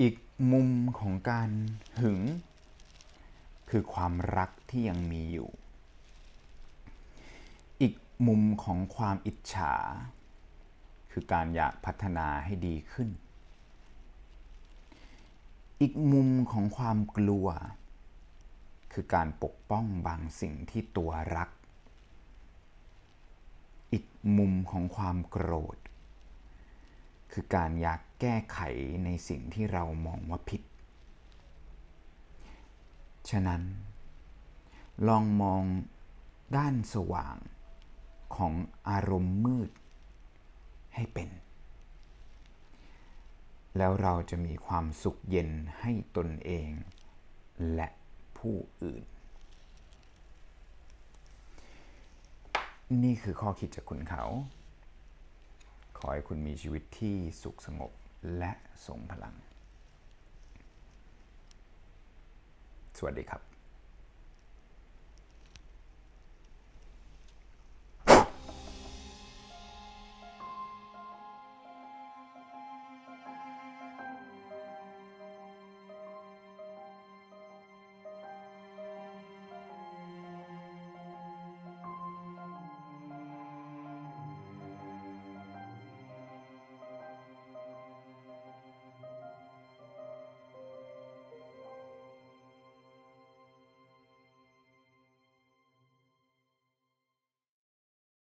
อีกมุมของการหึง คือความรักที่ยังมีอยู่ อีกมุมของความอิจฉา คือการอยากพัฒนาให้ดีขึ้น อีกมุมของความกลัว คือการปกป้องบางสิ่งที่ตัวรัก อีกมุมของความโกรธ คือการอยากแก้ไขในสิ่งที่เรามองว่าผิด ฉะนั้น ลองมองด้านสว่างของอารมณ์มืดให้เป็น แล้วเราจะมีความสุขเย็นให้ตนเอง และผู้อื่น นี่คือข้อคิดจากคุณเขา ขอให้คุณมีชีวิตที่สุขสงบและทรงพลัง สวัสดีครับ